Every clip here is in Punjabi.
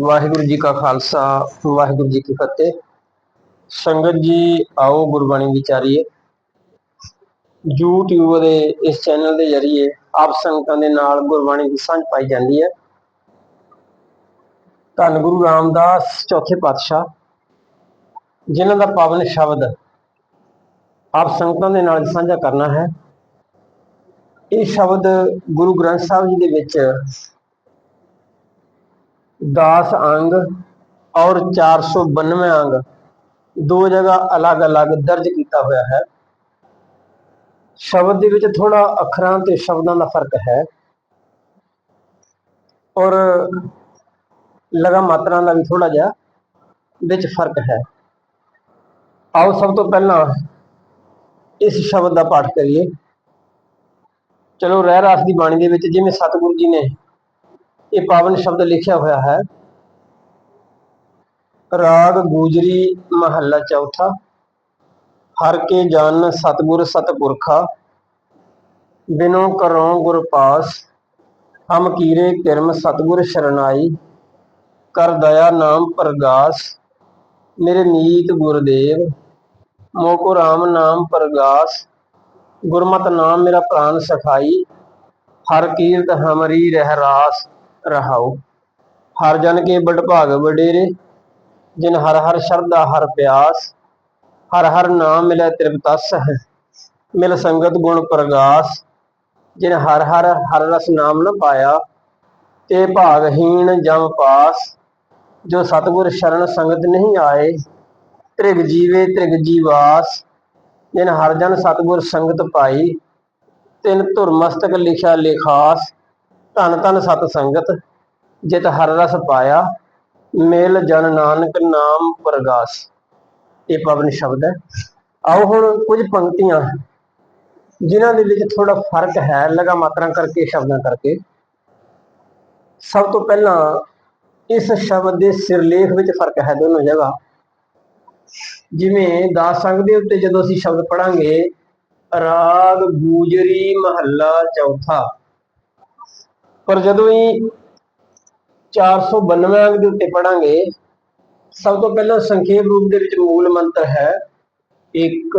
ਵਾਹਿਗੁਰੂ ਜੀ ਕਾ ਖਾਲਸਾ, ਵਾਹਿਗੁਰੂ ਜੀ ਕੀ ਫਤਿਹ। ਸੰਗਤ ਜੀ, ਆਓ ਗੁਰਬਾਣੀ ਵਿਚਾਰੀਏ। YouTube ਦੇ ਇਸ ਚੈਨਲ ਦੇ ਜ਼ਰੀਏ ਆਪ ਸੰਗਤਾਂ ਦੇ ਨਾਲ ਗੁਰਬਾਣੀ ਦੀ ਸਾਂਝ ਪਾਈ ਜਾਂਦੀ ਹੈ। ਧੰਨ ਗੁਰੂ ਰਾਮਦਾਸ, ਚੌਥੇ ਪਾਤਸ਼ਾਹ, ਜਿਨ੍ਹਾਂ ਦਾ ਪਾਵਨ ਸ਼ਬਦ ਆਪ ਸੰਗਤਾਂ ਦੇ ਨਾਲ ਸਾਂਝਾ ਕਰਨਾ ਹੈ। ਇਹ ਸ਼ਬਦ ਗੁਰੂ ਗ੍ਰੰਥ ਸਾਹਿਬ ਜੀ ਦੇ ਵਿੱਚ 10 ਅੰਗ ਔਰ 492 ਅੰਗ ਦੋ ਜਗ੍ਹਾ ਅਲੱਗ-ਅਲੱਗ ਦਰਜ ਕੀਤਾ ਹੋਇਆ ਹੈ ਸ਼ਬਦ ਦੇ ਵਿੱਚ ਥੋੜਾ ਅੱਖਰਾਂ ਤੇ ਸ਼ਬਦਾਂ ਦਾ ਫ਼ਰਕ ਹੈ ਔਰ ਲਗਾ ਮਾਤਰਾ ਦਾ ਵੀ ਥੋੜਾ ਜਿਹਾ ਵਿੱਚ ਫ਼ਰਕ ਹੈ ਆਓ ਸਭ ਤੋਂ ਪਹਿਲਾਂ ਇਸ ਸ਼ਬਦ ਦਾ ਪਾਠ ਕਰੀਏ ਚਲੋ ਰਹਿ ਰਾਸ ਦੀ ਬਾਣੀ ਦੇ ਵਿੱਚ ਜਿਵੇਂ ਸਤਿਗੁਰੂ ਜੀ ਨੇ ਇਹ ਪਾਵਨ ਸ਼ਬਦ ਲਿਖਿਆ ਹੋਇਆ ਹੈ। ਰਾਗ ਗੂਜਰੀ ਮਹੱਲਾ ਚੌਥਾ। ਹਰ ਕੇ ਜਨ ਸਤਿਗੁਰ ਸਤਪੁਰਖਾ ਬਿਨੋ ਕਰੋ ਗੁਰ ਪਾਸ। ਹਮ ਕੀਰੇ ਕਿਰਮ ਸਤਿਗੁਰ ਸ਼ਰਨਾਈ। ਕਰ ਦਇਆ ਨਾਮ ਪ੍ਰਗਾਸ। ਮੇਰੇ ਨੀਤ ਗੁਰਦੇਵ। ਮੋਕੋ ਰਾਮ ਨਾਮ ਪ੍ਰਗਾਸ। ਗੁਰਮਤ ਨਾਮ ਮੇਰਾ ਪ੍ਰਾਨ ਸਖਾਈ। ਹਰ ਕੀਰਤ ਹਮਰੀ ਰਹਿ ਰਾਸ। ਰਹਾਉ ਹਰ ਜਨ ਕੇ ਬੜ ਭਾਗ ਵਡੇਰੇ, ਜਿਨ ਹਰ ਹਰ ਸ਼ਰਧਾ, ਹਰ ਪਿਆਸ, ਹਰ ਹਰ ਨਾਮ ਮਿਲੈ ਤ੍ਰਿਪਤਸ ਹੈ। ਮਿਲ ਸੰਗਤ ਗੁਣ ਪ੍ਰਗਾਸ, ਜਿਨ ਹਰ ਹਰ ਹਰ ਰਸ ਨਾਮ ਨ ਪਾਇਆ, ਤੇ ਭਾਗਹੀਣ ਜਮ ਪਾਸ। ਜੋ ਸਤਗੁਰ ਸ਼ਰਨ ਸੰਗਤ ਨਹੀਂ ਆਏ, ਤ੍ਰਿਗ ਜੀਵੇ ਤ੍ਰਿਗ ਜੀਵਾਸ। ਜਿਨ ਹਰ ਜਨ ਸਤਗੁਰ ਸੰਗਤ ਪਾਈ, ਤਿਨ ਧੁਰ ਮਸਤਕ ਲਿਖਿਆ ਲਿਖਾਸ। ਧੰਨ ਧੰਨ ਸਤ ਸੰਗਤ, ਜਿਤ ਹਰ ਰਸ ਪਾਇਆ, ਮੇਲ ਜਨ ਨਾਨਕ ਨਾਮ ਪ੍ਰਗਾਸ। ਇਹ ਪਵਨ ਸ਼ਬਦ ਹੈ। ਆਓ ਹੁਣ ਕੁਝ ਪੰਕਤੀਆਂ, ਜਿਨ੍ਹਾਂ ਦੇ ਵਿੱਚ ਥੋੜਾ ਫ਼ਰਕ ਹੈ, ਲਗਾ ਮਾਤਰਾ ਕਰਕੇ, ਸ਼ਬਦਾਂ ਕਰਕੇ। ਸਭ ਤੋਂ ਪਹਿਲਾਂ, ਇਸ ਸ਼ਬਦ ਦੇ ਸਿਰਲੇਖ ਵਿੱਚ ਫ਼ਰਕ ਹੈ ਦੋਨੋਂ ਜਗ੍ਹਾ। ਜਿਵੇਂ ਦਾਸ ਸੰਗ ਦੇ ਉੱਤੇ ਜਦੋਂ ਅਸੀਂ ਸ਼ਬਦ ਪੜਾਂਗੇ ਰਾਗ ਗੂਜਰੀ ਮਹੱਲਾ ਚੌਥਾ। ਪਰ ਜਦੋਂ ਹੀ 492 ਅੰਗ ਦੇ ਉੱਤੇ ਪੜਾਂਗੇ ਸਭ ਤੋਂ ਪਹਿਲਾਂ ਸੰਖੇਪ ਰੂਪ ਦੇ ਵਿੱਚ ਮੂਲ ਮੰਤਰ ਹੈ, ਇੱਕ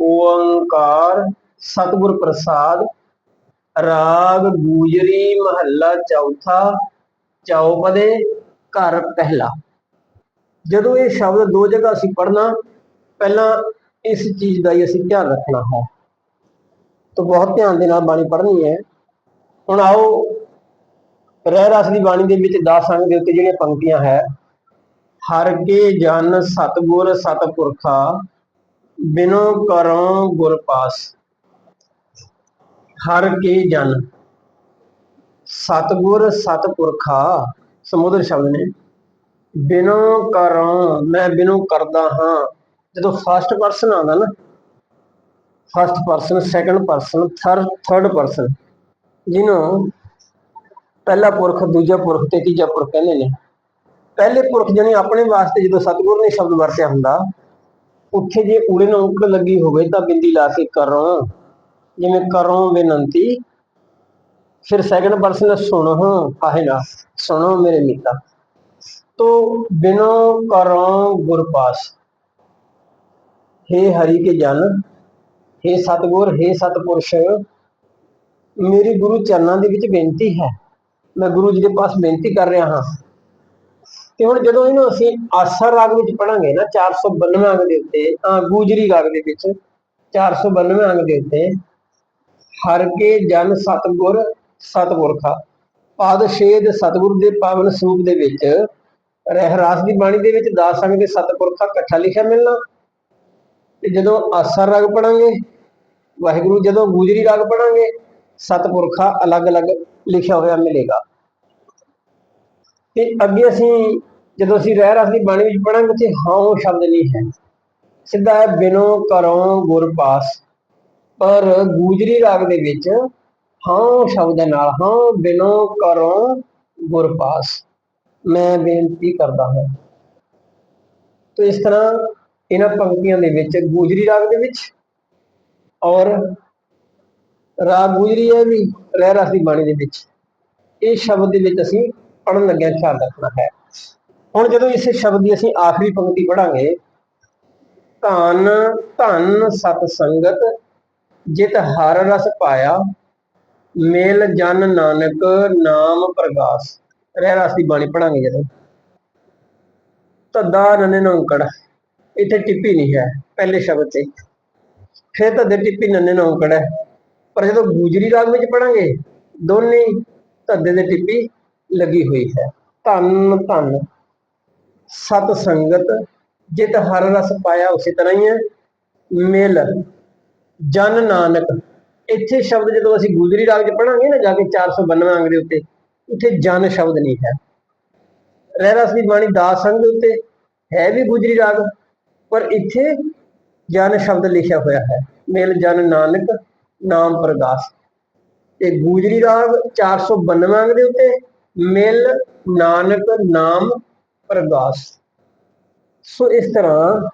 ਓੰਕਾਰ ਸਤਿਗੁਰ ਪ੍ਰਸਾਦ, ਰਾਗ, ਗੂਜਰੀ, ਮਹੱਲਾ, ਚੌਥਾ, ਚੌਪਦੇ, ਘਰ ਪਹਿਲਾ। ਜਦੋਂ ਇਹ ਸ਼ਬਦ ਦੋ ਜਗ੍ਹਾ ਅਸੀਂ ਪੜਨਾ ਪਹਿਲਾਂ ਇਸ ਚੀਜ਼ ਦਾ ਹੀ ਅਸੀਂ ਧਿਆਨ ਰੱਖਣਾ ਹੈ। ਤਾਂ ਬਹੁਤ ਧਿਆਨ ਦੇ ਨਾਲ ਬਾਣੀ ਪੜ੍ਹਨੀ ਹੈ। ਹੁਣ ਆਓ ਰਹਿ ਰਸ ਦੀ ਬਾਣੀ ਦੇ ਵਿੱਚ ਦਸ ਅੰਗ ਦੇ ਉੱਤੇ ਜਿਹੜੀਆਂ ਪੰਕਤੀਆਂ ਹੈ, ਹਰ ਕੇ ਜਨ ਸਤਗੁਰ ਸਤਪੁਰਖਾ, ਬਿਨੋ ਕਰੋ ਗੁਰ ਪਾਸ। ਹਰ ਕੇ ਜਨ ਸਤਗੁਰ ਸਤਪੁਰਖਾ, ਸਮੁੰਦਰ ਸ਼ਬਦ ਨੇ, ਬਿਨੋ ਕਰੋ, ਮੈਂ ਬਿਨੋ ਕਰਦਾ ਹਾਂ। ਜਦੋਂ ਫਸਟ ਪਰਸਨ ਆਉਂਦਾ ਨਾ first person second person third third person ਜਿਹਨੂੰ ਪਹਿਲਾ ਪੁਰਖ ਦੂਜਾ ਪੁਰਖ ਤੇ ਤੀਜਾ ਪੁਰਖ ਕਹਿੰਦੇ ਨੇ ਪਹਿਲੇ ਪੁਰਖ ਜਣੇ ਆਪਣੇ ਵਾਸਤੇ ਜਦੋਂ ਸਤਿਗੁਰ ਨੇ ਸ਼ਬਦ ਵਰਤਿਆ ਹੁੰਦਾ ਉੱਥੇ ਜੇ ਊੜੇ ਨੂੰ ਉਂਕੜ ਲੱਗੀ ਹੋਵੇ ਤਾਂ ਬਿੰਦੀ ਲਾ ਕੇ ਕਰੋ ਜਿਵੇਂ ਕਰੋ ਬੇਨੰਤੀ ਫਿਰ ਸੈਕੰਡ ਪਰਸਨ ਸੁਣੋ ਆਹੇ ਨਾ ਸੁਣੋ ਮੇਰੇ ਮੀਤਾ ਤੋ ਬਿਨੋ ਕਰੋ ਗੁਰਪਾਸ हे ਹਰੀ ਕੇ ਜਨ हे ਸਤਗੁਰ हे ਸਤਪੁਰਸ਼ ਮੇਰੀ ਗੁਰੂ ਚਰਨਾਂ ਦੇ ਵਿੱਚ ਬੇਨਤੀ ਹੈ ਮੈਂ ਗੁਰੂ ਜੀ ਦੇ ਪਾਸ ਬੇਨਤੀ ਕਰ ਰਿਹਾ ਹਾਂ। ਤੇ ਹੁਣ ਜਦੋਂ ਇਹਨੂੰ ਅਸੀਂ ਆਸਰ ਰਾਗ ਵਿੱਚ ਪੜਾਂਗੇ ਨਾ 492 ਅੰਗ ਦੇ ਉੱਤੇ ਆ ਗੂਜਰੀ ਰਾਗ ਦੇ ਵਿੱਚ 492 ਅੰਗ ਦੇ ਉੱਤੇ, ਹਰ ਕੇ ਜਨ ਸਤਗੁਰ ਸਤਪੁਰਖਾ ਪਾਦਸ਼ੇਦ ਸਤਗੁਰ ਦੇ ਪਾਵਨ ਸਰੂਪ ਦੇ ਵਿੱਚ ਰਹਿਰਾਸ ਦੀ ਬਾਣੀ ਦੇ ਵਿੱਚ ਦਾਸ ਸੰਗ ਦੇ ਸਤਪੁਰਖਾ ਇਕੱਠਾ ਲਿਖਿਆ ਮਿਲਣਾ। ਤੇ ਜਦੋਂ ਆਸਰ ਰਾਗ ਪੜਾਂਗੇ ਵਾਹਿਗੁਰੂ ਜਦੋਂ ਗੂਜਰੀ ਰਾਗ ਪੜਾਂਗੇ ਸਤਪੁਰਖਾ ਅਲੱਗ-ਅਲੱਗ ਲਿਖਿਆ ਹੋਇਆ ਮਿਲੇਗਾ। ਤੇ ਅੱਗੇ ਅਸੀਂ ਜਦੋਂ ਅਸੀਂ ਰਹਿ ਰਸ ਦੀ ਬਾਣੀ ਵਿੱਚ ਪੜਾਂਗੇ ਤੇ ਹਾਂ ਸ਼ਬਦ ਨਹੀਂ ਹੈ। ਸਿੱਧਾ ਹੈ, ਬਿਨੋ ਕਰੋ ਗੁਰ ਪਾਸ। ਪਰ ਗੂਜਰੀ ਰਾਗ ਦੇ ਵਿੱਚ ਹਾਂ ਸ਼ਬਦ ਦੇ ਨਾਲ, ਹਾਂ ਬਿਨੋ ਕਰੋ ਗੁਰ ਪਾਸ। ਮੈਂ ਬੇਨਤੀ ਕਰਦਾ ਹਾਂ। ਤੇ ਇਸ ਤਰ੍ਹਾਂ ਇਹਨਾਂ ਪੰਕਤੀਆਂ ਦੇ ਵਿੱਚ ਗੂਜਰੀ ਰਾਗ ਦੇ ਵਿੱਚ ਔਰ ਰਾਗ ਗੁਜਰੀ ਹੈ ਵੀ ਰਹਿ ਰਸ ਦੀ ਬਾਣੀ ਦੇ ਵਿੱਚ। ਇਹ ਸ਼ਬਦ ਦੇ ਵਿੱਚ ਅਸੀਂ ਪੜਨ ਲੱਗਿਆ ਖਿਆਲ ਰੱਖਣਾ ਹੈ। ਹੁਣ ਜਦੋਂ ਇਸ ਸ਼ਬਦ ਦੀ ਅਸੀਂ ਆਖਰੀ ਪੰਕਤੀ ਪੜਾਂਗੇ ਧਨ ਧਨ, ਸਤ ਸੰਗਤ, ਜਿਤ ਹਰ ਰਸ ਪਾਇਆ, ਮੇਲ ਜਨ ਨਾਨਕ, ਨਾਮ ਪ੍ਰਗਾਸ। ਰਹਿ ਰਸ ਦੀ ਬਾਣੀ ਪੜਾਂਗੇ ਜਦੋਂ। ਤਦਾ ਨਨੇ ਨੌਂਕੜ। ਇੱਥੇ ਟਿੱਪੀ ਨਹੀਂ ਹੈ, ਪਹਿਲੇ ਸ਼ਬਦ ਤੇ। ਫਿਰ ਤਦੇ ਟਿੱਪੀ ਨਨੇ ਨੌਂਕੜ ਹੈ। ਪਰ ਜਦੋਂ ਗੁਜਰੀ ਰਾਗ ਵਿੱਚ ਪੜਾਂਗੇ, ਦੋਨੇ ਹੀ ਧੱਦੇ ਦੇ ਟਿੱਪੀ ਲੱਗੀ ਹੋਈ ਹੈ। ਧੰਨ ਧੰਨ। ਸਤ ਸੰਗਤ, ਜਿਤ ਹਰ ਰਸ ਪਾਇਆ ਉਸੇ ਤਰ੍ਹਾਂ ਹੀ ਹੈ। ਮਿਲ, ਜਨ ਨਾਨਕ। ਇੱਥੇ ਸ਼ਬਦ ਜਦੋਂ ਅਸੀਂ ਗੁਜਰੀ ਰਾਗ 'ਚ ਪੜਾਂਗੇ ਨਾ, ਜਾ ਕੇ 492 ਅੰਗ ਦੇ ਉੱਤੇ ਉੱਥੇ ਜਨ ਸ਼ਬਦ ਨਹੀਂ ਹੈ। ਰਹਿ ਰਸ ਦੀ ਬਾਣੀ ਦਾਸ ਸੰਗ ਦੇ ਉੱਤੇ ਹੈ ਵੀ ਗੁਜਰੀ ਰਾਗ, ਪਰ ਇੱਥੇ ਜਨ ਸ਼ਬਦ ਲਿਖਿਆ ਹੋਇਆ ਹੈ। ਮਿਲ, ਜਨ ਨਾਨਕ ਨਾਮ ਪ੍ਰਗਾਸ ਤੇ ਗੁਜਰੀ ਰਾਗ 492 ਅੰਗ ਦੇ ਉੱਤੇ ਮਿਲ ਨਾਨਕ ਨਾਮ ਪ੍ਰਗਾਸ ਸੋ ਇਸ ਤਰ੍ਹਾਂ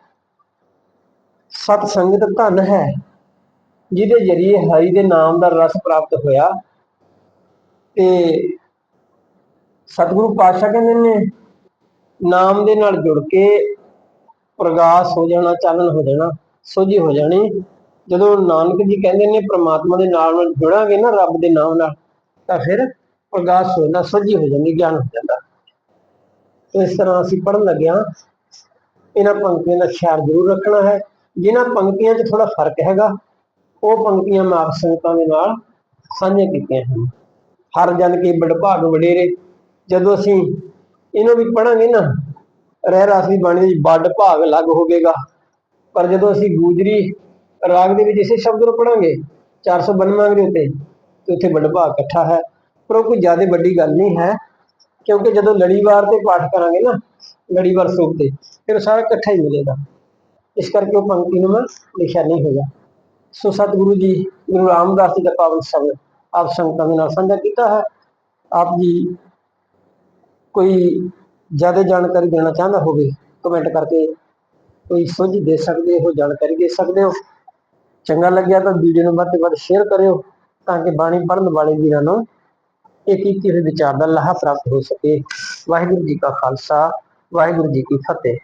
ਸਤ ਸੰਗਤ ਧਨ ਹੈ, ਜਿਹਦੇ ਜਰੀਏ ਹਰੀ ਦੇ ਨਾਮ ਦਾ ਰਸ ਪ੍ਰਾਪਤ ਹੋਇਆ। ਤੇ ਸਤਿਗੁਰੂ ਪਾਤਸ਼ਾਹ ਕਹਿੰਦੇ ਨੇ, ਨਾਮ ਦੇ ਨਾਲ ਜੁੜ ਕੇ ਪ੍ਰਗਾਸ ਹੋ ਜਾਣਾ, ਚਾਨਣ ਹੋ ਜਾਣਾ, ਸੋਝੀ ਹੋ ਜਾਣੀ। ਜਦੋਂ ਨਾਨਕ ਜੀ ਕਹਿੰਦੇ ਨੇ ਪ੍ਰਮਾਤਮਾ ਦੇ ਨਾਲ ਨਾਲ ਜੁੜਾਂਗੇ ਨਾ ਰੱਬ ਦੇ ਨਾਮ ਨਾਲ, ਤਾਂ ਫਿਰ ਪ੍ਰਗਾਸ ਹੋ ਜਾਂਦਾ ਹੋ ਜਾਂਦੀ, ਗਿਆਨ ਹੋ ਜਾਂਦਾ। ਇਸ ਤਰ੍ਹਾਂ ਅਸੀਂ ਪੜਨ ਲੱਗਿਆ ਇਹਨਾਂ ਪੰਕਤੀਆਂ ਦਾ ਖਿਆਲ ਜ਼ਰੂਰ ਰੱਖਣਾ ਹੈ। ਜਿਨ੍ਹਾਂ ਪੰਕਤੀਆਂ 'ਚ ਥੋੜਾ ਫ਼ਰਕ ਹੈਗਾ, ਉਹ ਪੰਕਤੀਆਂ ਮੈਂ ਆਪ ਸੰਗਤਾਂ ਦੇ ਨਾਲ ਸਾਂਝੀਆਂ ਕੀਤੀਆਂ ਹਨ। ਹਰ ਜਨ ਕੇ ਬੜਭਾਗ ਵਡੇਰੇ, ਜਦੋਂ ਅਸੀਂ ਇਹਨੂੰ ਵੀ ਪੜਾਂਗੇ ਨਾ ਰਹਿ ਰਾਸ ਦੀ ਬਾਣੀ ਦੇ ਵਿੱਚ ਵੱਡ ਭਾਗ ਅਲੱਗ ਹੋਵੇਗਾ। ਪਰ ਜਦੋਂ ਅਸੀਂ ਗੂਜਰੀ ਰਾਗ ਦੇ ਵਿੱਚ ਇਸੇ ਸ਼ਬਦ ਨੂੰ ਪੜਾਂਗੇ 492 ਦੇ ਉੱਤੇ, ਤੇ ਉੱਥੇ ਵੱਡਾ ਇਕੱਠਾ ਹੈ। ਪਰ ਉਹ ਕੋਈ ਜ਼ਿਆਦਾ ਵੱਡੀ ਗੱਲ ਨਹੀਂ ਹੈ, ਕਿਉਂਕਿ ਜਦੋਂ ਲੜੀਵਾਰ ਤੇ ਪਾਠ ਕਰਾਂਗੇ ਨਾ, ਲੜੀਵਾਰ ਸੂਪ ਤੇ, ਫਿਰ ਸਾਰਾ ਇਕੱਠਾ ਹੀ ਮਿਲੇਗਾ ਇਸ ਕਰਕੇ ਉਹ ਪੰਕਤੀ ਨੂੰ ਮੈਂ ਲਿਖਿਆ ਨਹੀਂ ਹੋਇਆ ਸੋ ਸਤਿਗੁਰੂ ਜੀ, ਗੁਰੂ ਰਾਮਦਾਸ ਜੀ ਦਾ ਪਾਵਨ ਸ਼ਬਦ ਆਪ ਸੰਗਤਾਂ ਦੇ ਨਾਲ ਸਾਂਝਾ ਕੀਤਾ ਹੈ। ਆਪ ਜੀ ਕੋਈ ਜ਼ਿਆਦਾ ਜਾਣਕਾਰੀ ਦੇਣਾ ਚਾਹੁੰਦਾ ਹੋਵੇ ਕਮੈਂਟ ਕਰਕੇ ਕੋਈ ਸੋਝ ਦੇ ਸਕਦੇ ਹੋ, ਜਾਣਕਾਰੀ ਦੇ ਸਕਦੇ ਹੋ। ਚੰਗਾ ਲੱਗਿਆ ਤਾਂ ਵੀਡੀਓ ਨੂੰ ਵੱਧ ਤੋਂ ਵੱਧ ਸ਼ੇਅਰ ਕਰਿਓ ਤਾਂ ਕਿ ਬਾਣੀ ਪੜ੍ਹਨ ਵਾਲੇ ਵੀਰਾਂ ਨੂੰ ਇਹ ਕੀਤੇ ਹੋਏ ਵਿਚਾਰ ਦਾ ਲਾਹਾ ਪ੍ਰਾਪਤ ਹੋ ਸਕੇ। ਵਾਹਿਗੁਰੂ ਜੀ ਕਾ ਖਾਲਸਾ, ਵਾਹਿਗੁਰੂ ਜੀ ਕੀ ਫਤਿਹ।